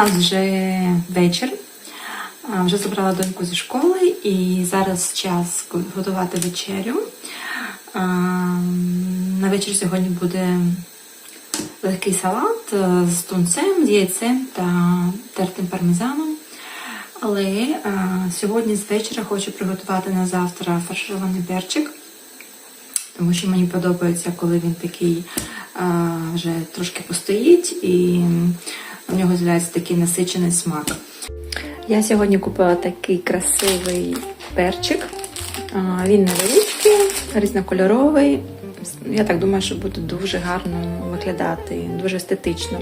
У нас вже вечір. Вже забрала доньку зі школи і зараз час готувати вечерю. На вечір сьогодні буде легкий салат е, з тунцем, з яйцем та тертим пармезаном. Але сьогодні з вечора хочу приготувати на завтра фарширований перчик, тому що мені подобається, коли він такий вже трошки постоїть у нього з'являється такий насичений смак. Я сьогодні купила такий красивий перчик. Він невеличкий, різнокольоровий. Я так думаю, що буде дуже гарно виглядати, дуже естетично.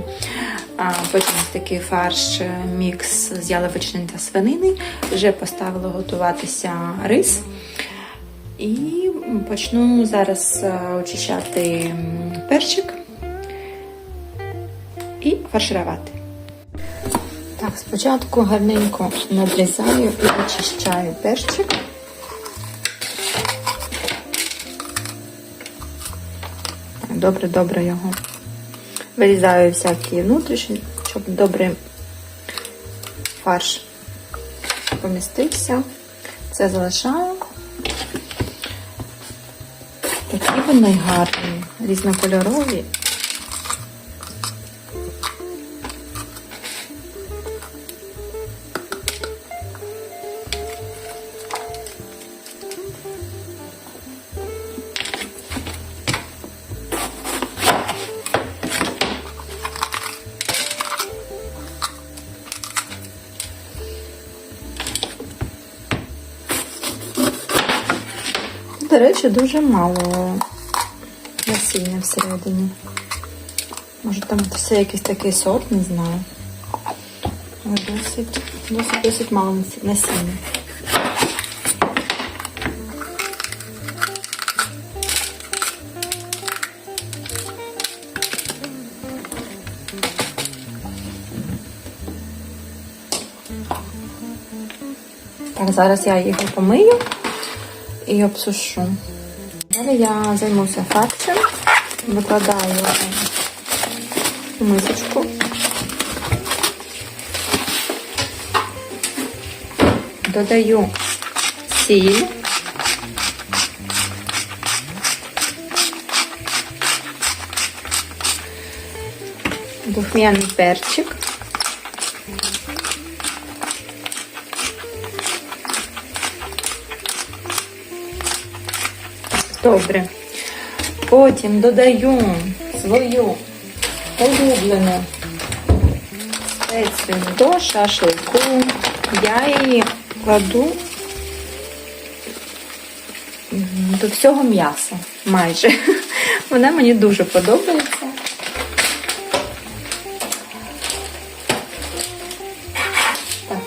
Потім ось такий фарш е, мікс з яловичини та свинини. Вже поставила готуватися рис. І почну зараз е, очищати перчик і фарширувати. Спочатку гарненько надрізаю і очищаю перчик. Добре-добре його вирізаю всякі внутрішні, щоб добре фарш помістився. Це залишаю. Такі вони гарні, різнокольорові. Речі, дуже мало насіння всередині. Може там все якийсь такий сорт, не знаю. Але досить, досить, досить мало насіння. Так, зараз я його помию і обсушу. Далі я займуся фаршем, викладаю мисочку. Додаю сіль. Духмяний перчик. Добре. Потім додаю свою улюблену спецію до шашлику. Я її кладу до всього м'яса майже. Вона мені дуже подобається.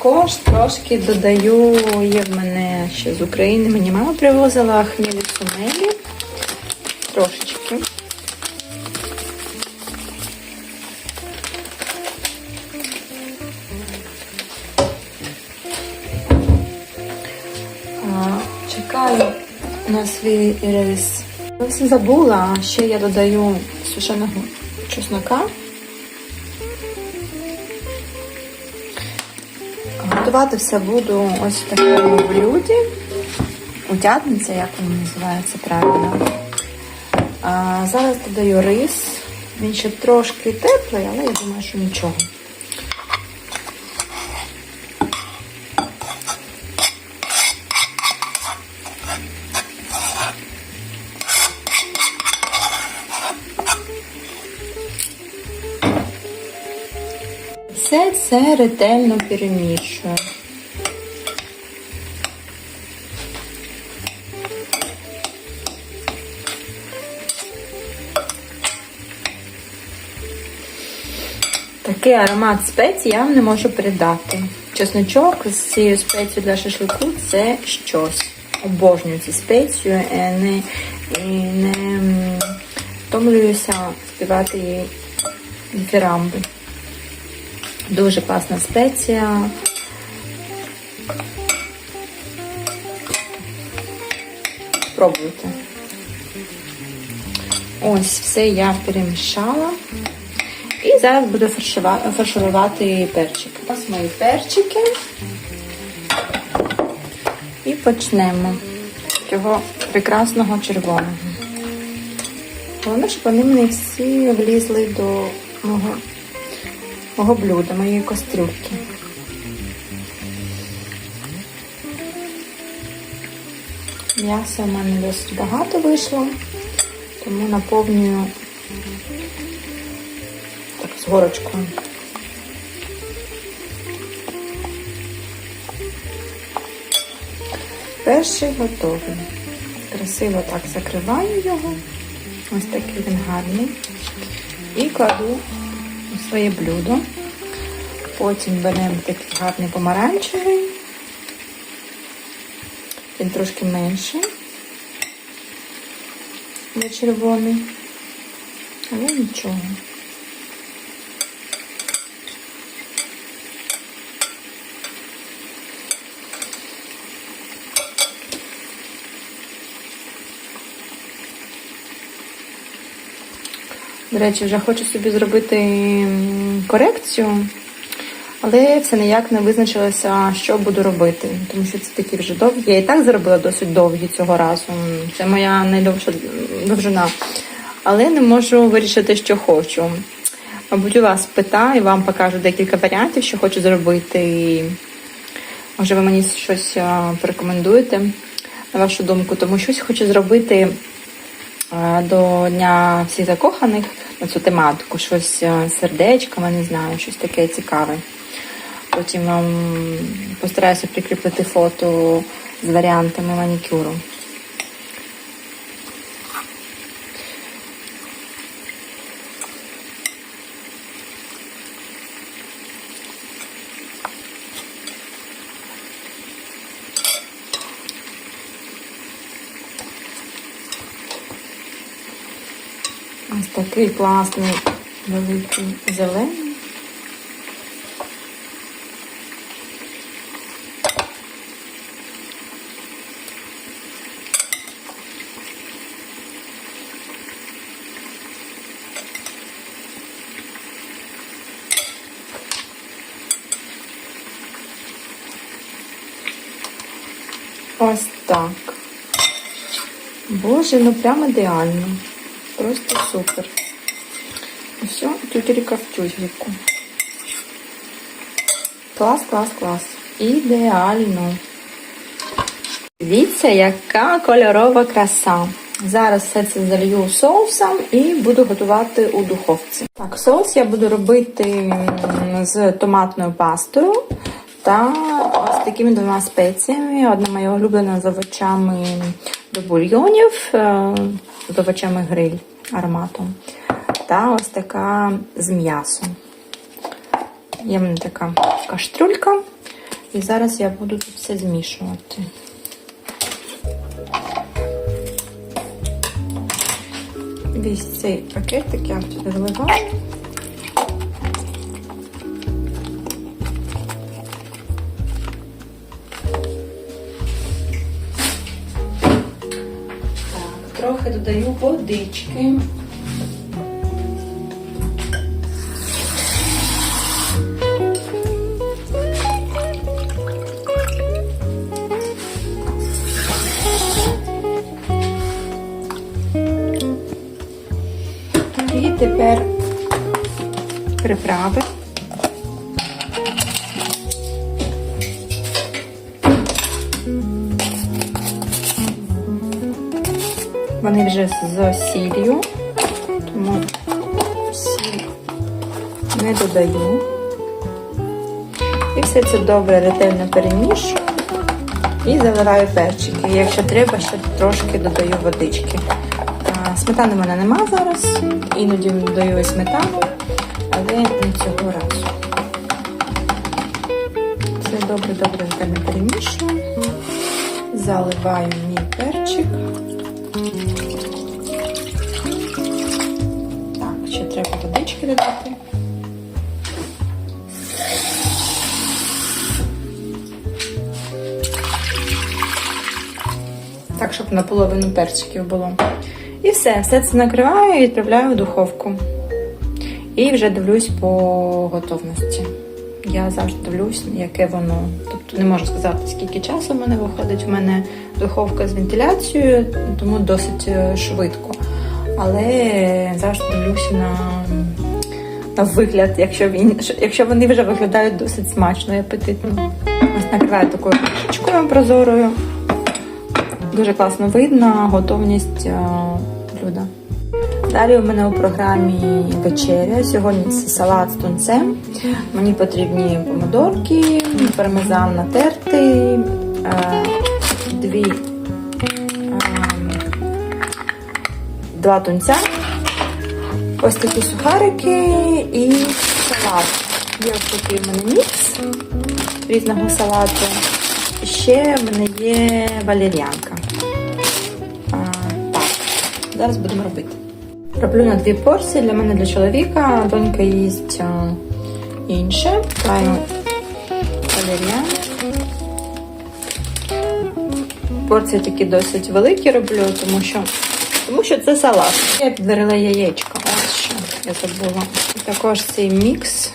Також трошки додаю, є в мене ще з України. Мені мама привозила хмілі сумелі. Трошечки. Чекаю на свій рис. Забула, ще я додаю сушеного чеснока. Готувати все буду ось в такому блюді. Утятниця, як воно називається правильно. А зараз додаю рис. Він ще трошки теплий, але я думаю, що нічого. Все це ретельно перемішую. Такий аромат спецій я вам не можу передати. Чесночок з цією спецією для шашлику це щось. Обожнюю цю спецію і не, і не втомлююся співати її дифірамби. Дуже класна спеція. Пробуйте. Ось все я перемішала. І зараз буду фарширувати перчики. Ось мої перчики. І почнемо з цього прекрасного червоного. Головне, щоб вони не всі влізли до мого, мого блюда, моєї кастрюльки. М'яса в мене досить багато вийшло, тому наповнюю так з горочкою. Перший готовий. Красиво так закриваю його. Ось такий він гарний. І кладу своє блюдо. Потім беремо такий гарний помаранчевий. Він трошки менший, не червоний, але нічого. До речі, вже хочу собі зробити корекцію, але все ніяк не визначилося, що буду робити, тому що це такі вже довгі. Я і так зробила досить довгі цього разу. Це моя найдовша довжина. Але не можу вирішити, що хочу. Мабуть, у вас питаю, вам покажу декілька варіантів, що хочу зробити. Може, ви мені щось порекомендуєте на вашу думку, тому щось хочу зробити до Дня всіх закоханих на цю тематику, щось сердечками, не знаю, щось таке цікаве. Потім вам постараюся прикріпити фото з варіантами манікюру. Ось такий класний великий зелений. Ось так. Боже, ну прям ідеально. Просто супер. Все, тютелька в тютельку. Клас, клас, клас. Ідеально. Дивіться, яка кольорова краса. Зараз все це залью соусом і буду готувати у духовці. Так, соус я буду робити з томатною пастою та ось такими двома спеціями. Одна моя улюблена з овочами до бульйонів, е, з овочами гриль ароматом. Та ось така з м'ясом. Є в мене така каштрюлька. І зараз я буду тут все змішувати. Весь цей пакетик я тут вливаю. Трохи додаю водички. І тепер приправи. Вже з сіллю, тому сіль не додаю. І все це добре ретельно перемішую і заливаю перчики. Якщо треба, ще трошки додаю водички. Сметани в мене нема зараз, іноді додаю сметану, але не цього разу. Все добре-добре ретельно перемішую. Заливаю мій перчик. Додати. Так, щоб наполовину перчиків було. І все, все це накриваю і відправляю в духовку. І вже дивлюсь по готовності. Я завжди дивлюсь, яке воно. Тобто не можу сказати, скільки часу в мене виходить. У мене духовка з вентиляцією, тому досить е, швидко. Але завжди дивлюся на вигляд, якщо, він, якщо вони вже виглядають досить смачно і апетитно. Накриваю такою кришечкою прозорою. Дуже класно видно готовність е, блюда. Далі у мене у програмі вечеря. Сьогодні це салат з тунцем. Мені потрібні помидорки, пармезан натертий, е, дві, е, два тунця, ось такі сухарики і салат. Є ось такий в мене мікс різного салату. Ще в мене є валеріанка. А, так, зараз будемо робити. Роблю на дві порції для мене для чоловіка. Донька їсть інше. Краю валеріан. Порції такі досить великі роблю, тому що, тому що це салат. Я підварила яєчко. Я. І також цей мікс.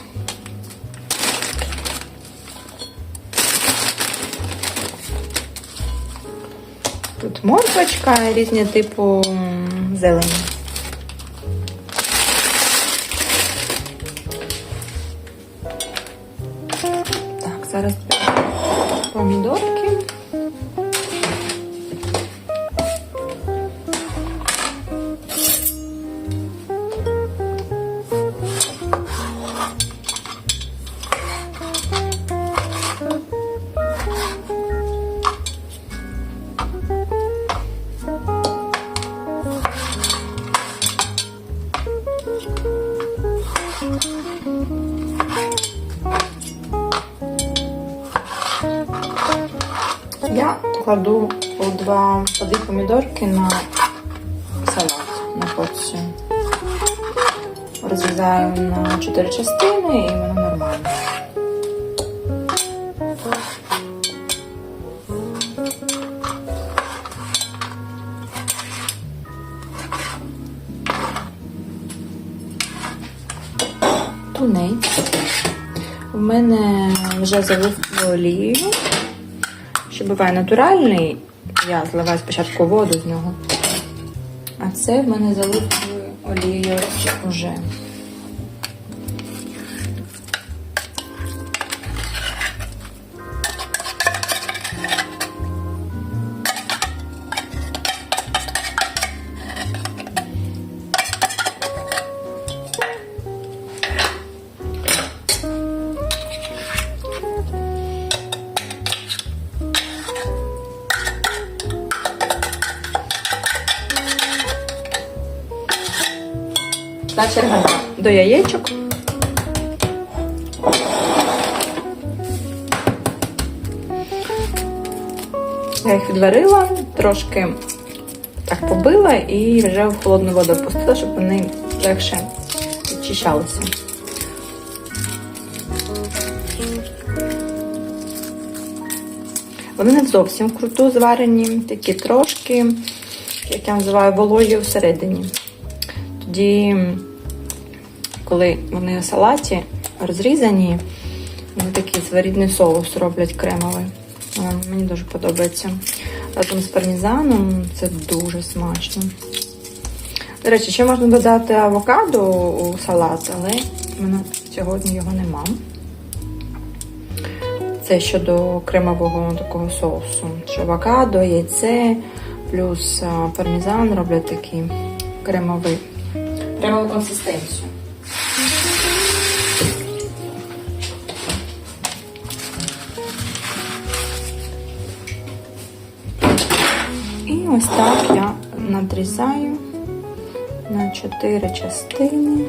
Тут морквочка, різні типу зелені. Так, зараз помідорки. Я кладу по два по помідорки на салат на порцію. Розрізаю на чотири частини і воно нормально. Тунець. У мене вже залив олією. Що буває натуральний, я зливаю спочатку воду з нього. А це в мене залив олією вже. Та черга до яєчок. Я їх відварила, трошки так побила і вже в холодну воду опустила, щоб вони легше відчищалися. Вони не зовсім вкруту зварені, такі трошки, як я називаю, вологі всередині. Тоді, коли вони у салаті розрізані, вони такий своєрідний соус роблять кремовий. Е, Мені дуже подобається. Разом з пармезаном це дуже смачно. До речі, ще можна додати авокадо у салат, але в мене сьогодні його нема. Це щодо кремового такого соусу. Що авокадо, яйце, плюс а, пармезан роблять такий кремовий кремову консистенцію. І ось так я надрізаю на чотири частини.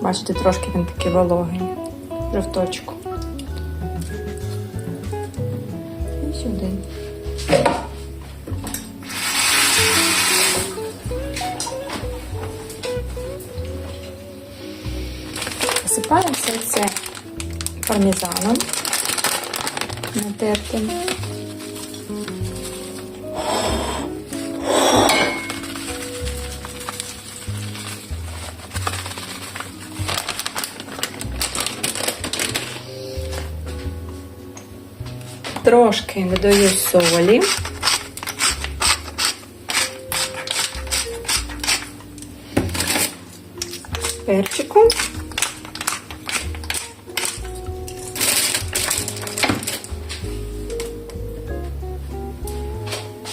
Бачите, трошки він такий вологий, жовточку. І сюди. пармезаном натертим. Трошки додаю солі. Перчиком.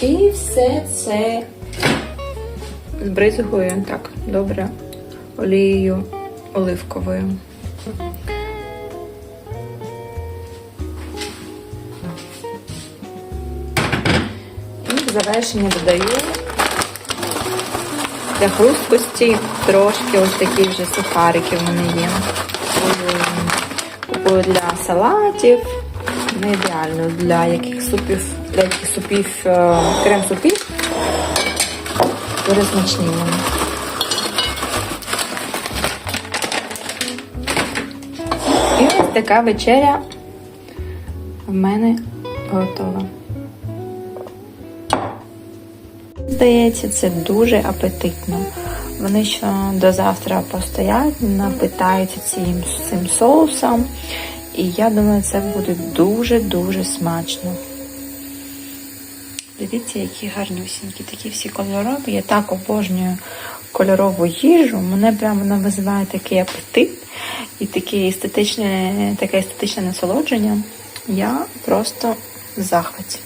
І все це збризгую так добре олією оливковою. І в завершення додаю для хрусткості трошки ось такі вже сухарики в мене є. Купую- для салатів, не ідеально для яких супів, для супів, е, крем-супів. Дуже смачні вони. І ось така вечеря в мене готова. Здається, це дуже апетитно. Вони ще до завтра постоять, напитаються цим, цим соусом. І я думаю, це буде дуже-дуже смачно. Дивіться, які гарнюсінькі, такі всі кольорові. Я так обожнюю кольорову їжу. Мене прямо вона визиває такий апетит і таке естетичне, таке естетичне насолодження. Я просто в захваті.